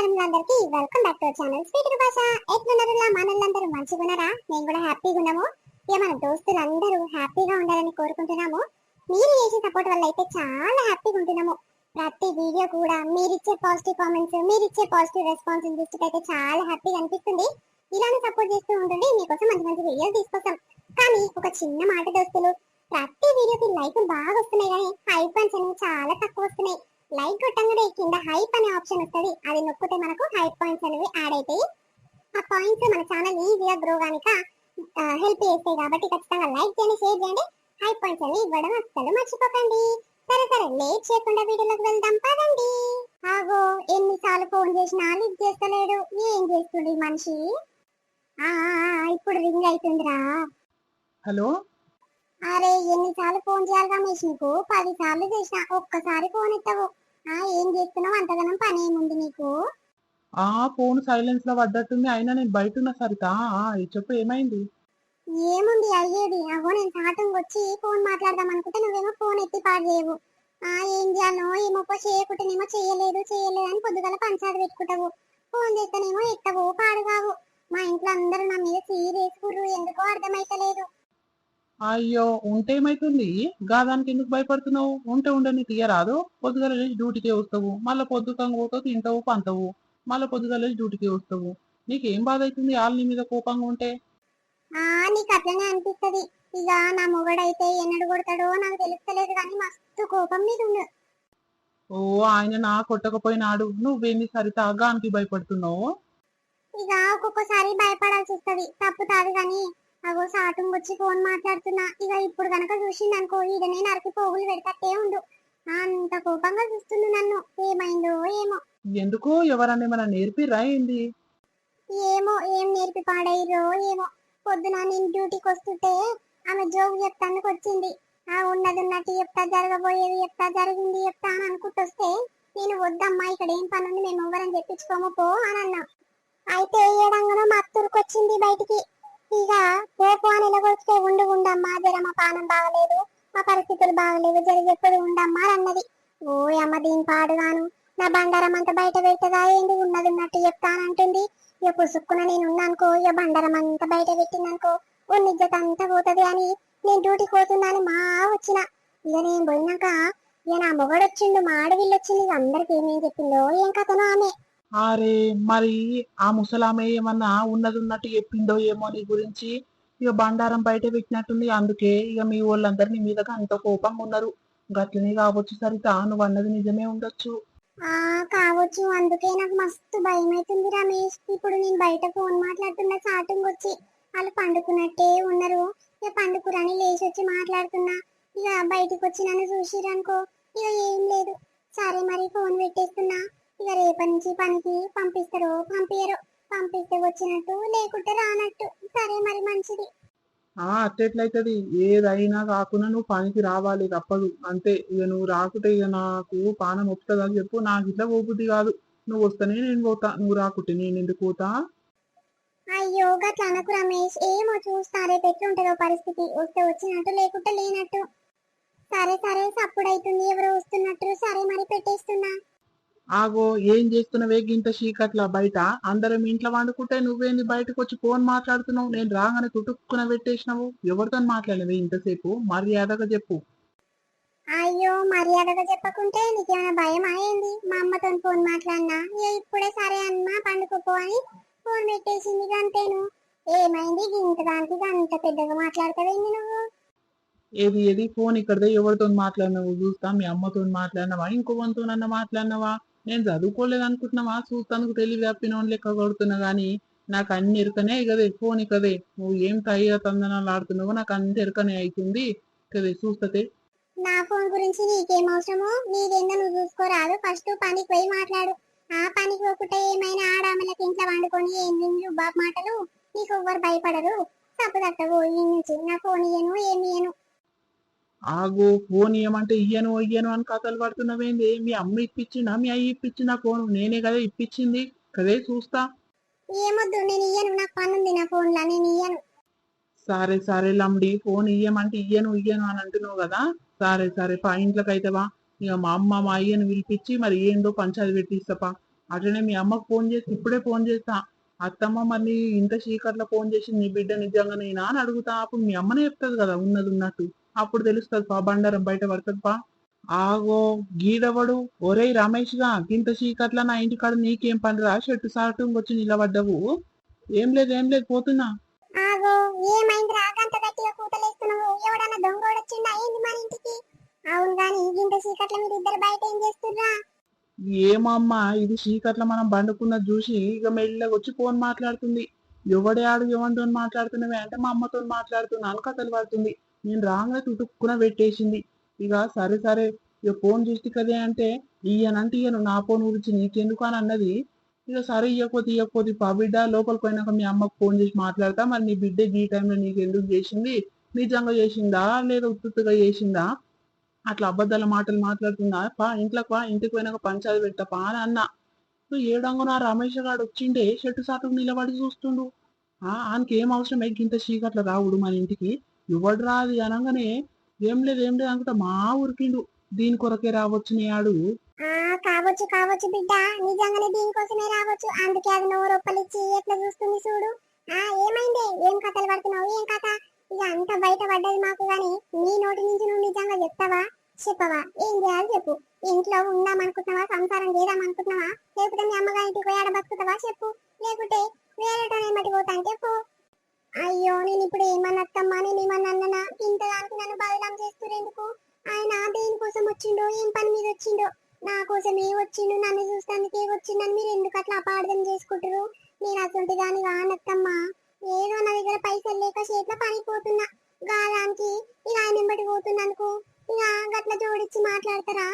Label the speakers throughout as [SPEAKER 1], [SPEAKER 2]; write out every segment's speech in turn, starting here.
[SPEAKER 1] నమస్కారం అందరికి. Welcome back to channel speaker భాష ఎట్లున్నారులా మనల్లందరూ మంచిగా ఉన్నారా మేము కూడా హ్యాపీగా ఉన్నాము. ఇక మన దోస్తులందరూ హ్యాపీగా ఉండాలని కోరుకుంటున్నాము. మీరు చేసే సపోర్ట్ వల్ల అయితే చాలా హ్యాపీగా ఉంటున్నాము. ప్రతి వీడియో కూడా మీరు ఇచ్చే పాజిటివ్ కామెంట్స్ మీరు ఇచ్చే పాజిటివ్ రెస్పాన్స్ దృష్టికి అయితే చాలా హ్యాపీగా అనిపిస్తుంది. ఇలానే సపోర్ట్ చేస్తూ ఉండండి. మీకోసం మంచి మంచి వీడియోలు తీసుకొస్తాం. కానీ ఒక చిన్న మాట దోస్తులు ప్రతి వీడియోకి లైక్ బాగా వస్తున్నాయి కానీ హైప్ అండ్స్ అనేవి చాలా తక్కువ వస్తున్నాయి లైక్ కొట్టంగానే కింద హైప్ అనే ఆప్షన్ వస్తుంది. అది నొక్కితే మనకు హైప్ పాయింట్స్ అనేవి యాడ్ అవుతాయి ఆ పాయింట్స్ మన ఛానల్ ఈజీగా గ్రో గానిక హెల్ప్ చేస్తాయి కాబట్టి ఖచ్చితంగా లైక్ చేయండి షేర్ చేయండి. హైప్ పాయింట్స్ అనేవి ఇవ్వడం అస్సలు మర్చిపోకండి. సరే సరే లేట్ చేయకుండా వీడియోలోకి వెళ్దాం. పదండి. ఆగో ఎన్నిసార్లు ఫోన్ చేసినా లిఫ్ట్ చేస్తలేడు. ఏం చేస్తుంది ఈ మనిషి? ఇప్పుడు రింగ్ అవుతుందిరా
[SPEAKER 2] హలో?
[SPEAKER 1] అరే ఎన్నిసార్లు ఫోన్ చేయాలి రమేష్ నీకు? పది సార్లు చేసిన ఒక్కసారి ఫోన్ ఎత్తవు ఏం చేస్తున్నావు? అంతగానం పని ఏముంది నీకు?
[SPEAKER 2] ఆ ఫోన్ సైలెన్స్లో పడ్డట్టుంది. అయినా నేను బయట ఉన్న సరిత ఆ, చెప్పు ఏమైంది?
[SPEAKER 1] ఏముంది అయ్యేది? అగో నేను సాటంగా వచ్చి ఫోన్ మాట్లాడదాం అనుకుంటే నువ్వేమో ఫోన్ ఎత్తి పాడు చేయవు. ఆ ఏం చేయాలో ఏమో చేయకుంటేనేమో చేయలేదు చేయలేదు అని పొద్దుగల పంచాయతీ పెట్టుకుంటావు. ఫోన్ చేస్తేనేమో ఎత్తవు పాడు కావు మా ఇంట్లో అందరూ నా మీద సీరియస్ కుర్రు ఎందుకో అర్థమైతలేదు.
[SPEAKER 2] అయ్యో ఉంటే ఏమైతుంది? గాదానికి ఎందుకు భయపడుతున్నావు? ఉంటే ఉండని తీయరాదు పొద్దుగల లేచి డ్యూటీకి వస్తావు. మళ్ళీ పొద్దుకంగా పోతావు తింటావు పంతావు. మళ్ళీ పొద్దుగల లేచి డ్యూటీకి వస్తావు. నీకేం బాధ అవుతుంది వాళ్ళ నీ మీద కోపంగా ఉంటే?
[SPEAKER 1] నీకు అట్లనే అనిపిస్తది. ఇక నా మొగడైతే ఎన్నడు కొడతాడో నాకు తెలుస్తలేదు కానీ మస్తు కోపం మీద ఉండు.
[SPEAKER 2] ఓ ఆయన నా కొట్టకపోయినాడు. నువ్వేంది సరిత? గానికి భయపడుతున్నావు?
[SPEAKER 1] ఇక ఒక్కొక్కసారి భయపడాల్సి వస్తది. తప్పుతాది కానీ అగో సాటం వచ్చి ఫోన్ మాట్లాడుతున్నా. ఇక ఇప్పుడు గనక చూసింది అనుకో ఈడనే నరికి పోగులు పెడతట్టే ఉండు. అంత కోపంగా చూస్తుంది నన్ను. ఏమైందో ఏమో.
[SPEAKER 2] ఎందుకు ఎవరన్నా ఏమైనా నేర్పిరా ఏంది?
[SPEAKER 1] ఏమో ఏం నేర్పి పాడైరో ఏమో. పొద్దున నేను డ్యూటీకి వస్తుంటే ఆమె జోక్ చెప్తానికి వచ్చింది. ఆ ఉన్నది ఉన్నట్టు చెప్తా జరగబోయేది చెప్తా జరిగింది చెప్తా అని అనుకుంటొస్తే నేను వద్దమ్మా ఇక్కడ ఏం పని ఉంది మేము ఎవరని చెప్పించుకోము పో అని అన్నా. అయితే ఏడంగానో మా బయటికి. ఇక పోపు అని ఎలగొచ్చితే ఉండు ఉండమ్మా జర మా పానం బాగలేదు మా పరిస్థితులు బాగలేవు జరిగేప్పుడు ఉండమ్మా అన్నది. ఓ అమ్మ దీని పాడుగాను నా బండారం అంతా బయట పెడతదా ఏంది ఉన్నది ఉన్నట్టు చెప్తానంటుంది ఇక పుసుక్కున నేను ఉన్నానుకో ఇక బండారం అంతా బయట పెట్టిందనుకో ఓ నిజ్జత అంతా పోతుంది అని నేను డ్యూటీ పోతున్నాను మా వచ్చిన. ఇక నేను పోయినాక ఇక నా మొగడు వచ్చిండు మా ఆడవిల్లు వచ్చింది ఇక అందరికి ఏమేం చెప్పిందో ఏం కథనో ఆమె.
[SPEAKER 2] అరే మరి ఆ ముసలామె ఏమన్నా ఉన్నది ఉన్నట్టు చెప్పిందో ఏమో నీ గురించి. ఇక బండారం బయట పెట్టినట్టుంది. అందుకే ఇక మీ వాళ్ళందరూ నీ మీద అంత కోపంగా ఉన్నారు. గట్లనే కావచ్చు సరిత నువ్వు అన్నది నిజమే ఉండొచ్చు.
[SPEAKER 1] కావచ్చు. అందుకే నాకు మస్తు భయం అవుతుంది రమేష్. ఇప్పుడు నేను బయట ఫోన్ మాట్లాడుతున్న చాటింగ్ వచ్చి వాళ్ళు పండుకున్నట్టే ఉన్నారు. ఇక పండుకురని లేచి వచ్చి మాట్లాడుతున్నా. ఇక బయటకు వచ్చి నన్ను చూసిరనుకో ఇక ఏం లేదు. సరే మరి ఫోన్ పెట్టేస్తున్నా. ఇక రేపటి నుంచి పనికి పంపిస్తారో. పంపించరో పంపిస్తే వచ్చినట్టు లేకుంటే రానట్టు. సరే మరి మంచిది.
[SPEAKER 2] ఆ అట్టెట్లయితది ఏదైనా కాకుండా నువ్వు పనికి రావాలి తప్పదు. అంతే. ఇక నువ్వు రాకుంటే ఇక నాకు పానం వస్తుందా అని చెప్పు. నాకు ఇట్లా పోబుద్ది కాదు. నువ్వు వస్తేనే నేను పోతా. నువ్వు రాకుంటే నేను ఎందుకు పోతా?
[SPEAKER 1] అయ్యో గట్ల అనకు రమేష్. ఏమో చూస్తా. రేపు ఎట్లుంటుందో పరిస్థితి. వస్తే వచ్చినట్టు లేకుంటే లేనట్టు. సరే సరే. సప్పుడైతుంది. ఎవరో వస్తున్నట్టు. సరే మరి పెట్టేస్తున్నా.
[SPEAKER 2] ఆగో ఏం చేస్తున్నావే గింత చీకట్ల బయట? అందరం ఇంట్లో వండుకుంటే నువ్వేంది బయటకు వచ్చి ఫోన్ మాట్లాడుతున్నావు? నేను రాగానే తుటుక్కున పెట్టేసినావు. ఎవరితో మాట్లాడినవే ఇంతసేపు? మర్యాదగా చెప్పు.
[SPEAKER 1] అయ్యో మర్యాదగా చెప్పకుంటే నీకేమైనా భయం అయింది మా అమ్మతో ఫోన్ మాట్లాడినా? ఇక ఇప్పుడే సరే అమ్మా పండుకోపో అని ఫోన్ పెట్టేసింది ఇక అంతేను ఏమైంది? ఇంత దానికి ఇక అంత పెద్దగా మాట్లాడతావేంది నువ్వు?
[SPEAKER 2] ఏది ఏది? ఫోన్ ఇక్కడదే ఎవరితో మాట్లాడినావు? చూస్తా మీ అమ్మతో మాట్లాడినావా? ఇంకోవరితోనన్నా మాట్లాడినావా? నేను చదువుకోలేదు అనుకుంటున్నావా? చూస్తానికి తెలివి వ్యాపిన లెక్క కొడుతున్నా గానీ నాకు అన్ని ఎరుకనే కదే ఫోన్ కదే నువ్వు ఏం తయ్య తందనాలు ఆడుతున్నావో నాకు అన్ని ఎరుకనే అవుతుంది కదే చూస్తే
[SPEAKER 1] నా ఫోన్ గురించి నీకేం అవసరము? నీదేందో నువ్వు చూసుకోరాదు. ఫస్ట్ పనికి పోయి మాట్లాడు. ఆ పనికి పోకుంటే ఏమైనా ఆడామలకి ఇంట్లో వండుకొని ఏం బాబు మాటలు? నీకు ఎవ్వరు భయపడరు. తప్పుదట్టవు ఈ నుంచి నా ఫోన్ ఇయ్యను ఏమి ఇయ్యను?
[SPEAKER 2] ఆగు ఫోన్ ఇయ్యమంటే ఇయ్యను ఇయ్యను అని కథలు పడుతున్నావేంది? మీ అమ్మ ఇప్పించిందా మీ అయ్యి ఇప్పించిందా ఫోన్? నేనే కదా ఇప్పించింది కదే చూస్తా.
[SPEAKER 1] ఏమొద్దు నేను ఇయ్యను. నాకు పని ఉంది నా ఫోన్లో నేను ఇయ్యను.
[SPEAKER 2] సరే సరే లమ్డి ఫోన్ ఇయ్యమంటే ఇయ్యను ఇయ్యను అని అంటున్నావు కదా? సరే సరే పా ఇంట్లోకి అయితేవా ఇక మా అమ్మ మా అయ్యను పిలిపించి మరి ఏందో పంచాయతీ పెట్టిస్తపా అట్లనే మీ అమ్మకు ఫోన్ చేసి ఇప్పుడే ఫోన్ చేస్తా. అత్తమ్మ మళ్ళీ ఇంత చీకట్లో ఫోన్ చేసి నీ బిడ్డ నిజంగా నేనా అని అడుగుతా. అప్పుడు మీ అమ్మనే చెప్తుంది కదా ఉన్నది ఉన్నట్టు. అప్పుడు తెలుస్తుంది పా బండారం బయట పడుతుంది పా. ఆగో గీడవడు ఒరేయ్ రమేష్గా ఇంత చీకట్ల నా ఇంటికాడ నీకేం పనిరా చెట్టు సాటు వచ్చి నిలబడ్డవు. ఏం లేదు ఏం లేదు పోతున్నా.
[SPEAKER 1] ఆగో ఏమైందిరా గంట గట్టిగా కూతలేస్తున్నావు. ఎవడన్నా దొంగోడు వచ్చిండా ఏంది మన ఇంటికి? అవును గాని ఇంత చీకట్ల మీరు ఇద్దరు బయట ఏం చేస్తుర్రా?
[SPEAKER 2] ఏమమ్మా ఇది చీకట్ల మనం బండుకున్నది చూసి ఇక మెల్లగా వచ్చి ఫోన్ మాట్లాడుతుంది. ఎవడే ఆడు ఎవరితో మాట్లాడుతున్నావే? అంటే మా అమ్మతో మాట్లాడుతున్నాను కథలు పడుతుంది. నేను రాగా చుట్టుక్కున పెట్టేసింది. ఇక సరే సరే ఇక ఫోన్ చూస్తే కదే అంటే ఈయనంటే ఈయన నా ఫోన్ గురించి నీకెందుకు అని అన్నది. ఇక సరే ఇవ్వకపోతే ఇవ్వకపోతే పా బిడ్డ లోపలికి పోయినాక మీ అమ్మకు ఫోన్ చేసి మాట్లాడతా. మరి నీ బిడ్డ ఈ టైంలో నీకు ఎందుకు చేసింది? నిజంగా చేసిందా? లేదా ఉత్తుగా చేసిందా? అట్లా అబద్ధాల మాటలు మాట్లాడుతుందా? పా ఇంట్లోకి పా ఇంటికి పోయినాక పంచాయతీ పా అని అన్నా. నువ్వు నా రమేష్ గాడు వచ్చిండే చెట్టు సాటుకు నిలబడి చూస్తుండు. ఆ ఆయనకి ఏం అవసరం ఇంత చీకట్ల రావుడు మన ఇంటికి. ఎవడు రాది అనగానే ఏం లేదు ఏం లేదు అనుకుంటా మా ఊరికిండు. దీని కొరకే రావచ్చు నీ ఆడు.
[SPEAKER 1] ఆ కావచ్చు కావచ్చు బిడ్డ. నిజంగానే దీనికోసమే రావచ్చు. అందుకే అది నోరు ఒప్పలిచ్చి ఎట్లా చూస్తుంది చూడు. ఆ ఏమైంది? ఏం కథలు పడుతున్నావు? ఏం కథ? ఇక అంత బయట పడ్డది మాకు గాని నీ నోటి నుంచి నువ్వు నిజంగా చెప్తావా? చెప్పవా? ఏం చేయాలి చెప్పు. ఇంట్లో ఉందాం అనుకుంటున్నావా సంసారం చేద్దాం అనుకుంటున్నావా లేకపోతే మీ అమ్మగారి ఇంటికి పోయాడ బతుకుతావా? చెప్పు. లేకుంటే వేరేటోనే బట్టి పోతా అంటే అయ్యో నేను ఇప్పుడు ఏమన్నత్తమ్మా? నేను ఏమన్నా ఇంతదానికి నన్ను బదలాం చేస్తురెందుకు ఆయన దేనికోసం వచ్చిండో ఏం పని మీద వచ్చిండో? నా కోసం ఏ వచ్చిండు నన్ను చూస్తానికి ఏ వచ్చిండని మీరు ఎందుకు అట్లా అపార్థం చేసుకుంటారు నేను అసలు దాని కానత్తమ్మా. ఏదో నా దగ్గర పైసలు లేక చేతిలో పనిపోతున్నా గాలానికి ఇక ఆయన వెంబడి పోతున్నానుకో ఇక గట్ల జోడించి మాట్లాడతారా?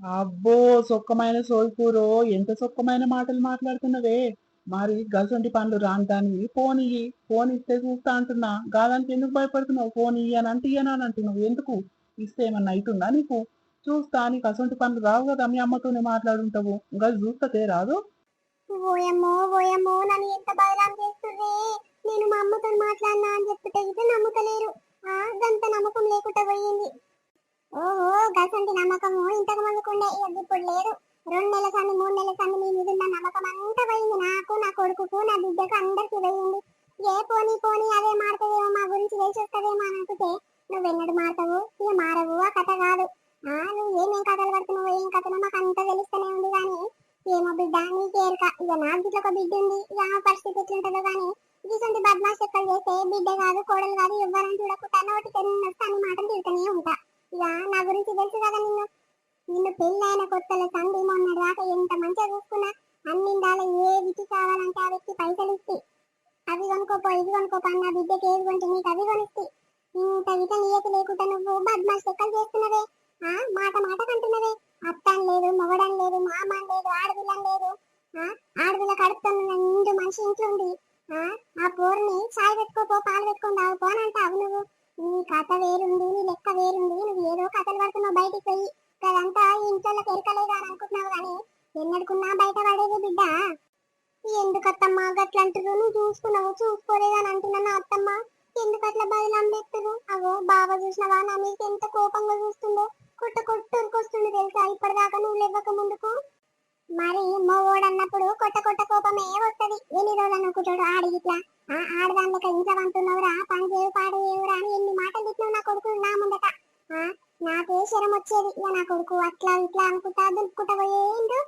[SPEAKER 2] అబ్బో సొక్కమైన సోల్పూరో ఎంత సొక్కమైన మాటలు మాట్లాడుతున్నవే? మరి గసంటి పనులు రాంటానికి ఫోన్ ఇయ్యి. ఫోన్ ఇస్తే చూస్తా అంటున్నా. గాదానికి ఎందుకు భయపడుతున్నావు? ఫోన్ ఇయ్యి అని అంటే ఇయ్యను అంటున్నావు. ఎందుకు? ఇస్తే ఏమన్నా అవుతుందా నీకు? చూస్తా. నీకు అసంటి పనులు రావు కదా మీ అమ్మతోనే మాట్లాడుంటావు. ఇంకా చూస్తే రాదు?
[SPEAKER 1] ఓయమ్మో ఓయమ్మో నన్ను ఎంత బదలాం చేస్తుంది నేను మా అమ్మతో మాట్లాడినా అని చెప్తే ఇది నమ్ముతలేరు. అంత నమ్మకం లేకుండా పోయింది. ఓహో గసంటి నమ్మకము. ఇంతకు ముందుకుండే ఇప్పుడు లేదు. రెండు నెలల కానీ మూడు నెలల కానీ నీ మీద ఉన్న నమ్మకం అంతా పోయింది. నాకు నా కొడుకుకు నా బిడ్డకు అందరికి పోయింది. ఏ పోనీ పోనీ అదే మారుతుందేమో మా గురించి వేసి వస్తుందేమో అని అనుకుంటే నువ్వు ఎన్నడు మారుతావు? ఇక మారవు ఆ కథ కాదు. ఆ నువ్వు ఏమేం కథలు పడుతున్నావు ఏం కథలో మాకు అంతా తెలుస్తూనే ఉంది కానీ ఏమో బిడ్డ నీకేరుక ఇక నాకు ఇట్లా ఒక బిడ్డ ఉంది. ఇక ఆమె పరిస్థితి ఎట్లుంటుందో కానీ ఇటువంటి బద్మాష్ ఎక్కడ చేస్తే బిడ్డ కాదు కోడలు కాదు ఎవ్వరని చూడకుండా నోటి ఎన్నొస్తే అన్ని మాటలు తిరుగుతూనే ఉంటా. ఇక నా గురించి తెలుసు కదా నిన్ను. నిన్ను పెళ్ళైన కొత్తల సంధి మొన్న దాకా ఎంత మంచిగా చూసుకున్నా? అన్ని ఇందాల ఏ విధి కావాలంటే ఆ వ్యక్తి పైసలు ఇస్తే. అవి కొనుక్కోపో ఇది కొనుక్కోపో అన్న బిడ్డకి ఏది కొంటే నీకు అవి కొనిస్తే. ఇంత విట నీయత లేకుండా నువ్వు బద్మాష్ ఎక్కలు చేస్తున్నవే? ఆ మాట మాట కంటున్నవే అత్తని లేదు మొగడం లేదు మామం లేదు ఆడపిల్లం లేదు. ఆ ఆడపిల్ల కడుపుతున్న నిండు మనిషి ఇంట్లో ఉంది. ఆ ఆ పోరుని చాయ్ పెట్టుకోపో పాలు పెట్టుకొని తాగుపో అని నువ్వు. నీ కథ వేరుంది నీ లెక్క వేరుంది నువ్వు ఏదో కథలు పడుతున్నావు బయటికి పోయి. అదంతా ఇంట్లో ఎరకలేదు అనుకుంటున్నావు కానీ ఎన్నడుకున్నా బయట పడేది బిడ్డ. ఎందుకు అత్తమ్మ గట్లంటారు నువ్వు చూసుకున్నావు? చూసుకోలేదు అని అంటున్నా అత్తమ్మ. ఎందుకు అట్లా బదులు పెడుతురు అవో బాబా చూసినవా? నా మీకు ఎంత కోపంగా చూస్తుందో? కొట్ట కొట్టుకొస్తుంది తెలుసా? ఇప్పటిదాకా నువ్వు లేవక ముందుకు? మరి మొగోడు అన్నప్పుడు కొట్ట కొట్ట కోపమే వస్తుంది. ఎన్ని రోజులు అనుకుంటాడు ఆడి ఇట్లా ఆ ఇంట్లో అంటున్నావురా? పని చేయవు పాడు చేయవురా అని ఎన్ని మాటలు తిట్టినావు నా కొడుకు నా ముందట? నాకే శరం వచ్చేది. ఇక నా కొడుకు అట్లా ఇట్లా అనుకుంటా దులుపుకుంటా పోయేండు.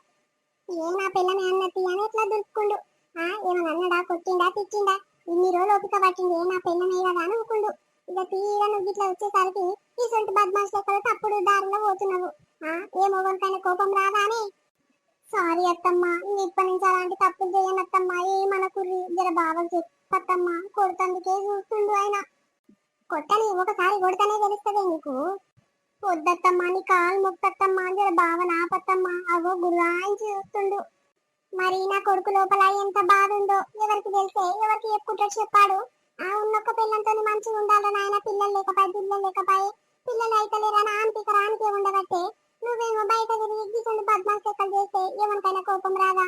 [SPEAKER 1] ఏ నా పిల్లని అన్నది అని ఇట్లా దులుపుకుండు? ఆ ఏమన్నా అన్నడా కొట్టిండా తిట్టిండా? ఇన్ని రోజులు ఓపిక పట్టింది. ఏ నా పిల్లనే కదా అనుకుండు. ఇక తీరా నువ్వు ఇట్లా వచ్చేసరికి ఈ బద్మాష్ లెక్కలు తప్పుడు దారిలో పోతున్నావు. ఆ ఏ మొగనికైనా కోపం రాగానే సారీ అత్తమ్మా నేను ఇప్పటి నుంచి అలాంటి తప్పులు చేయను అత్తమ్మా ఏమనకుర్రి? జర బావకు చెప్పత్తమ్మా కొడుతందుకే చూస్తుండు ఆయన. కొట్టని ఒకసారి కొడతానే తెలుస్తుంది నీకు. వద్దత్తమ్మా నీ కాలు మొక్కత్తమ్మ జర బావ నాపత్తమ్మ అవో గురాయించి చూస్తుండు. మరి నా కొడుకు లోపల ఎంత బాధ ఉందో ఎవరికి తెలిసే? ఎవరికి చెప్పుకుంటాడు చెప్పాడు? ఆ ఉన్నొక్క పిల్లలతో మంచిగా ఉండాలి నాయన? పిల్లలు లేకపోయి పిల్లలు లేకపోయి. పిల్లలు అయితే లేరా ఆంటీకి రానికే ఉండబట్టే. నువ్వేమో బయట తిరిగి గిసండి బద్మాస్ లెక్కలు చేస్తే ఎవరికైనా కోపం రాదా?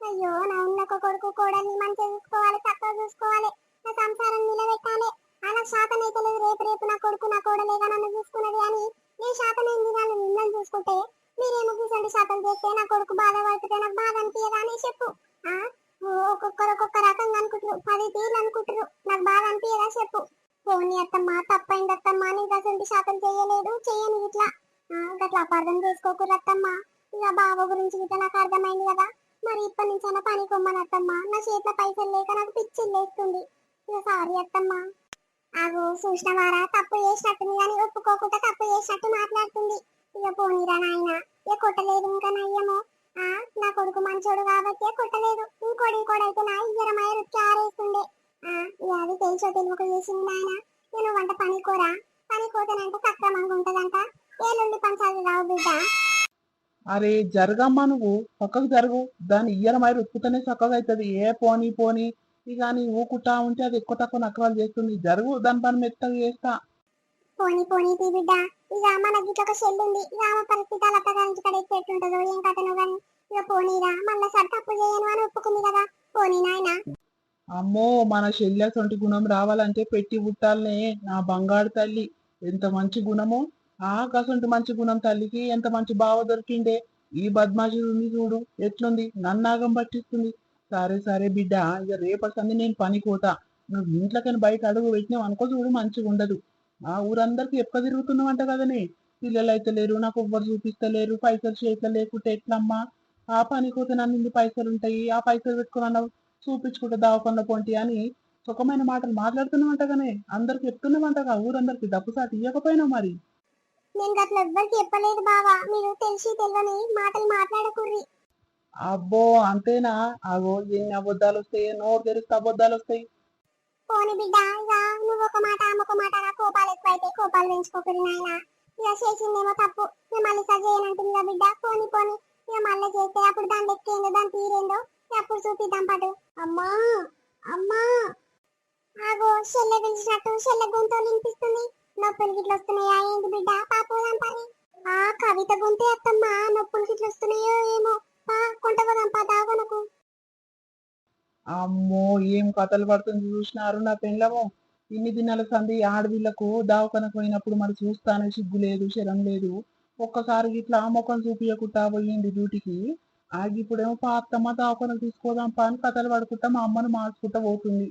[SPEAKER 1] అయ్యో నా ఉన్నొక్క కొడుకు కోడల్ని మంచిగా చూసుకోవాలి చక్కగా చూసుకోవాలి. నా సంసారం నిలబెట్టాలి. అలా శాతం అయితే లేదు. రేపు రేపు నా కొడుకు నా కోడలేగా నన్ను చూసుకున్నది అని నేను శాతం ఏంది? నన్ను మిమ్మల్ని చూసుకుంటే మీరేమో గిసండి శాతం చేస్తే నా కొడుకు బాధపడుతుంటే నాకు బాధ చెప్పు. ఆ? చెప్పు ఒక్కొక్కరు ఒక్కొక్క రకంగా అనుకుంటారు పది తీర్లు అనుకుంటారు నాకు బాధ అనిపించదా చెప్పు. పోనీ అత్తమ్మ తప్పైంది అత్తమ్మ. నీకు అసలు శాతం చేయలేదు. చేయను ఇట్లా. ఆ, గట్లా అపార్థం చేసుకోకు అత్తమ్మ ఇక బావ గురించి గిట్లా నాకు అర్థమైంది కదా. మరి ఇప్పటి నుంచి పని కొమ్మని అత్తమ్మ. నా చేతిలో పైసలు లేక నాకు పిచ్చి లేస్తుంది. ఇక సారీ అత్తమ్మ. ఆగో చూసినవారా తప్పు చేసినట్టుంది కానీ ఒప్పుకోకుండా తప్పు చేసినట్టు మాట్లాడుతుంది. ఇక పోనీరా నాయన ఇక కొట్టలేదు ఇంకా నయ్యము ఆ నా కొడుకు మంచోడు కాబట్టి కొట్టలేదు. ఇంకోటి ఇంకోడైతే అయితే నా ఇయ్యరమాయ రుచి ఆరేస్తుండే. ఆ ఇక అది తెలుసో తెలియక చేసింది నాయన. నేను వంట పని కూర పని సక్రమంగా ఉంటదంట. ఏలుండి పంచాలి రావు బిడ్డ?
[SPEAKER 2] అరే జరగమ్మా నువ్వు. పక్కకు జరుగు. దాని ఇయ్యరమై రుక్కుతనే చక్కగా అవుతుంది. ఏ పోనీ పోనీ. ఇక నీ ఊకుట్టా ఉంటే అది ఎక్కువ తక్కువ నక్కలు చేస్తుంది. జరుగు దాని పని మెత్తగా చేస్తా.
[SPEAKER 1] పోనీ పోనీ తీ బిడ్డ. ఇక మన గిట్ల ఒక షెల్ ఉంది. ఇక ఆమె పరిస్థితి అలా అత్తగారించి కడ ఎట్లుంటుందో ఏం కథను కానీ ఇక పోనీరా మళ్ళా సరి తప్పు చేయను అని ఒప్పుకుంది కదా. పోనీ నాయనా.
[SPEAKER 2] అమ్మో మన శల్యసొంటి గుణం రావాలంటే పెట్టి పుట్టాలనే నా బంగారు తల్లి. ఎంత మంచి గుణమో. ఆ కసంటి మంచి గుణం తల్లికి ఎంత మంచి బావ దొరికిండే. ఈ బద్మాషి ఉంది చూడు. ఎట్లుంది? నన్నాగం పట్టిస్తుంది. సరే సరే బిడ్డ ఇక రేపటి సంది నేను పని కోతా నువ్వు ఇంట్లోకైనా బయట అడుగు పెట్టినావు అనుకో చూడు మంచిగా ఉండదు. ఆ ఊరందరికి ఎక్క తిరుగుతున్నావంట కదనే. పిల్లలు అయితే లేరు నాకు ఎవ్వరు చూపిస్తలేరు పైసలు చేతిలో లేకుంటే ఎట్లమ్మా? ఆ పని కోతే నన్ను ఇన్ని పైసలు ఉంటాయి ఆ పైసలు పెట్టుకుని చూపించుకుంటే దావకుండా పొంటి అని సుఖమైన మాటలు మాట్లాడుతున్నావంట కానీ అందరికి చెప్తున్నావంటగా ఊరందరికి డబ్బు సాటి ఇవ్వకపోయినా మరి.
[SPEAKER 1] నేను అట్లా ఎవ్వరికి చెప్పలేదు బావా మీరు తెలిసి తెలియని మాటలు మాట్లాడకుర్రి.
[SPEAKER 2] అబ్బో అంతేనా? అగో ఎన్ని అబద్ధాలు వస్తాయి? నోరు తెరిస్తే అబద్ధాలు వస్తాయి.
[SPEAKER 1] పోని బిడ్డ ఇక నువ్వు ఒక మాట ఒక మాట కోపాలు ఎక్కువైతే కోపాలు పెంచుకోకూడదు నాయన. ఇక చేసిందేమో తప్పు. ఇక మళ్ళీ సార్ చేయనంటుంది కదా బిడ్డ. పోని పోని. ఇక మళ్ళీ చేస్తే అప్పుడు దాని ఎక్కేందో దాని తీరేందో అప్పుడు చూపిద్దాం పాటు. అమ్మా అమ్మా. ఆగో చెల్లె పిలిచినట్టు చెల్లె గొంతు వినిపిస్తుంది. నొప్పులు గిట్ల వస్తున్నాయా ఏంటి బిడ్డ? పాపోదాం పని. ఆ కవిత గొంతే అత్తమ్మా నొప్పులు గిట్ల వస్తున్నాయో ఏమో. పా పా దావనకు.
[SPEAKER 2] అమ్మో ఏం కథలు పడుతుంది చూసినారు నా పెళ్ళము ఇన్ని దినాల సంది ఆడపిల్లకు దావకనకు పోయినప్పుడు మరి చూస్తానే సిగ్గు లేదు శరం లేదు. ఒక్కసారి ఇట్లా ముఖం చూపించకుండా పోయింది డ్యూటీకి. ఆగిప్పుడేమో పాతమ్మ దావకనకు తీసుకోదాం పా అని కథలు పడుకుంటా మా అమ్మను మార్చుకుంటా పోతుంది.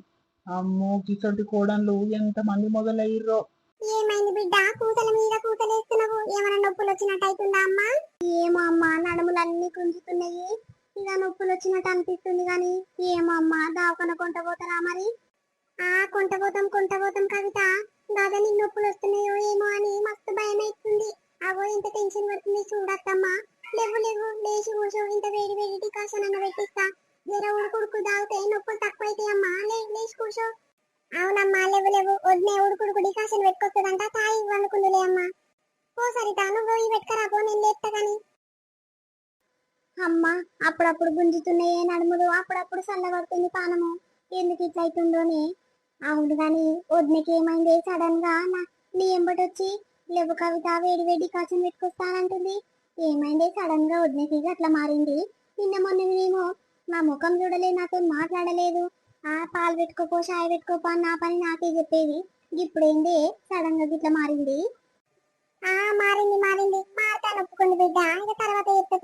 [SPEAKER 2] అమ్మో కిసటి కోడన్లు ఎంత మంది మొదలయ్యిర్రో.
[SPEAKER 1] ఏమైంది బిడ్డ? కూతల మీద కూతలేస్తున్నావు. ఏమైనా నొప్పులు వచ్చినట్టు అవుతుందా అమ్మా? ఏమో అమ్మా నడుములన్నీ కుంజుతున్నాయి. ఇక నొప్పులు వచ్చినట్టు అనిపిస్తుంది గాని ఏమో అమ్మా దావకన కొంట పోతారా మరి? ఆ కొంట పోతాం కొంట పోతాం కవిత. దాదా నీకు నొప్పులు వస్తున్నాయో ఏమో అని మస్తు భయం అవుతుంది అవో ఇంత టెన్షన్ పడుతుంది చూడత్తమ్మా. లేవు లేవు లేచి కూర్చో. ఇంత వేడి వేడి డికాషన్ అన్న పెట్టిస్తా. జర ఉడుకుడుకు దాగితే నొప్పులు తక్కువ అమ్మా లేచి కూర్చో. అవునమ్మా లేవు లేవు. వద్దే ఉడుకుడుకు డికాషన్ పెట్టుకొస్తుందంట. తాయి వండుకుందులే అమ్మా. ఓ సరిత నువ్వు పోయి పెట్టుకరా పో నేను లేపుతా కానీ అమ్మా అప్పుడప్పుడు గుంజుతున్నాయే నడుములు. అప్పుడప్పుడు చల్లబడుతుంది పానము. ఎందుకు ఇట్లా అవుతుందోనే అవును కానీ వదినకి ఏమైంది? సడన్గా నా నీ ఎంబటి వచ్చి లేవు కవిత వేడి వేడి కాచం పెట్టుకొస్తానంటుంది. ఏమైంది? సడన్గా వదినకి అట్లా మారింది. నిన్న మొన్న నేమో నా ముఖం చూడలే నాతో మాట్లాడలేదు. ఆ పాలు పెట్టుకోపో చాయ్ పెట్టుకోపో అని నా పని నాకే చెప్పేది. ఇప్పుడేంది? సడన్గా ఇట్లా మారింది. ఆ మారింది మారింది. మారుతా ఒప్పుకుంది బిడ్డ. ఇంకా తర్వాత చెప్తే